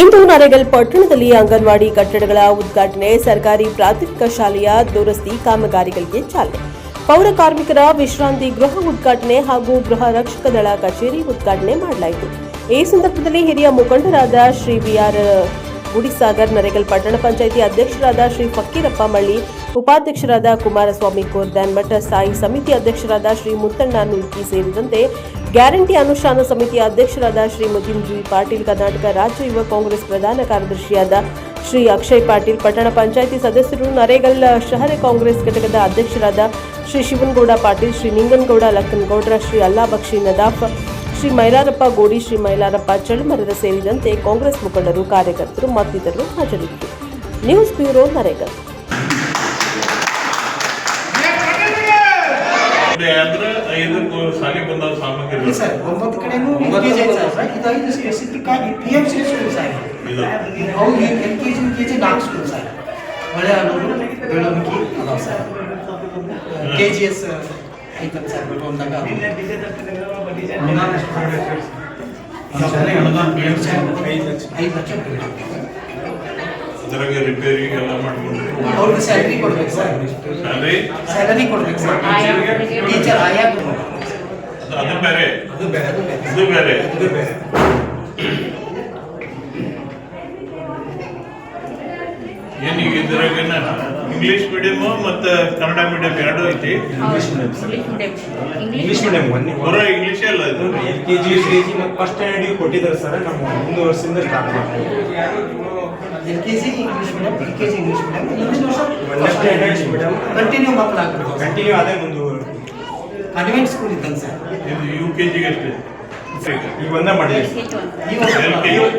ಇಂದು ನರೇಗಲ್ ಪಟ್ಟಣದಲ್ಲಿ ಅಂಗನವಾಡಿ ಕಟ್ಟಡಗಳ ಉದ್ಘಾಟನೆ, ಸರ್ಕಾರಿ ಪ್ರಾಥಮಿಕ ಶಾಲೆಯ ದುರಸ್ತಿ ಕಾಮಗಾರಿಗಳಿಗೆ ಚಾಲನೆ. ಪೌರ ಕಾರ್ಮಿಕರ ವಿಶ್ರಾಂತಿ ಗೃಹ ಉದ್ಘಾಟನೆ ಹಾಗೂ ಗೃಹ ರಕ್ಷಕ ದಳ ಕಚೇರಿ ಉದ್ಘಾಟನೆ ಮಾಡಲಾಯಿತು. ಈ ಸಂದರ್ಭದಲ್ಲಿ ಹಿರಿಯ ಮುಖಂಡರಾದ ಶ್ರೀ ವಿಆರ್ ಗುಡಿಸಾಗರ್, ನರೇಗಲ್ ಪಟ್ಟಣ ಪಂಚಾಯಿತಿ ಅಧ್ಯಕ್ಷರಾದ ಶ್ರೀ ಫಕ್ಕೀರಪ್ಪ ಮಳ್ಳಿ, ಉಪಾಧ್ಯಕ್ಷರಾದ ಕುಮಾರಸ್ವಾಮಿ ಕೋರ್ದನ್ ಮಠ, ಸ್ಥಾಯಿ ಸಮಿತಿ ಅಧ್ಯಕ್ಷರಾದ ಶ್ರೀ ಮುತ್ತಣ್ಣ ನುಲ್ಕಿ ಸೇರಿದಂತೆ ಗ್ಯಾರಂಟಿ ಅನುಷ್ಠಾನ ಸಮಿತಿಯ ಅಧ್ಯಕ್ಷರಾದ ಶ್ರೀ ಮುಜಿಂ ಜಿ ಪಾಟೀಲ್, ಕರ್ನಾಟಕ ರಾಜ್ಯ ಯುವ ಕಾಂಗ್ರೆಸ್ ಪ್ರಧಾನ ಕಾರ್ಯದರ್ಶಿಯಾದ ಶ್ರೀ ಅಕ್ಷಯ್ ಪಾಟೀಲ್, ಪಟ್ಟಣ ಪಂಚಾಯಿತಿ ಸದಸ್ಯರು ನರೇಗಲ್ ಶಹರ ಕಾಂಗ್ರೆಸ್ ಘಟಕದ ಅಧ್ಯಕ್ಷರಾದ ಶ್ರೀ ಶಿವನ್ಗೌಡ ಪಾಟೀಲ್, ಶ್ರೀ ನಿಂಗನಗೌಡ ಲಕ್ಕನಗೌಡ್ರ ಶ್ರೀ ಅಲ್ಲಾಬಕ್ಷಿ ನದಾಫ್, ಶ್ರೀ ಮೈಲಾರಪ್ಪ ಗೋಡಿ, ಶ್ರೀ ಮೈಲಾರಪ್ಪ ಚಳುಮರದ ಸೇರಿದಂತೆ ಕಾಂಗ್ರೆಸ್ ಮುಖಂಡರು, ಕಾರ್ಯಕರ್ತರು ಮತ್ತಿತರರು ಹಾಜರಿದ್ದರು. News bureau Naregal. ಸರ್ ಒಂಬತ್ತು ಕಡೆನೂ ಲಿಂಕೇಜ್ ಐತೆ ಸರ್ ಇದು ಐದು ಆಗಿ P M C school sir. L K G K G ನಾಲ್ಕು ಸ್ಕೂಲ್ ಸರ್. ಒಳ್ಳೆ ಅನ್ನೋದು ಬೆಳವಣಿಗೆ ಅದಾವ ಸರ್. ಕೆ ಜಿ ಎಸ್ ಐತಲ್ಲ ಸರ್ ಐದು ಲಕ್ಷ ಅದ್ರಾಗ ರಿಪೇರಿ ಎಲ್ಲ ಮಾಡ್ಕೊಂಡ್ರಿ ಅವ್ರಿಗೆ ಸ್ಯಾಲ್ರಿ ಕೊಡ್ಬೇಕು ಸರ್ ಸ್ಯಾಲ್ರಿ ಸ್ಯಾಲರಿ ಕೊಡ್ಬೇಕು ಸರ್ ಟೀಚರ್ ಆಯಾ ಅದು ಅದು ಬೇರೆ ಅದು ಬೇರೆ ಅದು ಬೇರೆ ಇದು ಬೇರೆ ಅದು ಬೇರೆ ಏನ್ ಈಗ ಇದ್ರಾಗ ಇಂಗ್ಲಿಷ್ ಮೀಡಿಯಂ ಮತ್ತೆ ಕನ್ನಡ ಮೀಡಿಯಂ ಎರಡು ಐತಿ. English medium sir English medium ಒಂದೇ ಬರೋ ಇಂಗ್ಲಿಷ್ ಅಲ್ಲ ಇದು? L K G U K G ಮತ್ತು ಫಸ್ಟ್ ಸ್ಟ್ಯಾಂಡರ್ಡ್ ಕೊಟ್ಟಿದ್ದಾರೆ ಸರ್ ನಮ್ಮ ಒಂದು ವರ್ಷದಿಂದ ಸ್ಟಾರ್ಟ್ ಮಾಡ್ತೀವಿ. L K G English medium L K G English medium English ಒಂದನೇ ಸ್ಟ್ಯಾಂಡರ್ಡ್ ಮೀಡಿಯಂ ಕಂಟಿನ್ಯೂ ಮಕ್ಕಳು ಹಾಕ್ಬೇಕು ಕಂಟಿನ್ಯೂ ಅದೇ ಮುಂದುವರೆದು ಕಾನ್ವೆಂಟ್ ಸ್ಕೂಲ್ ಇದ್ದಂಗೆ ಸರ್ ಇದು ಯು ಕೆ ಜಿಗೆ ಅಷ್ಟೇ. ಈಗ ಒಂದೇ ಮಾಡಿದ್ದೀವಿ.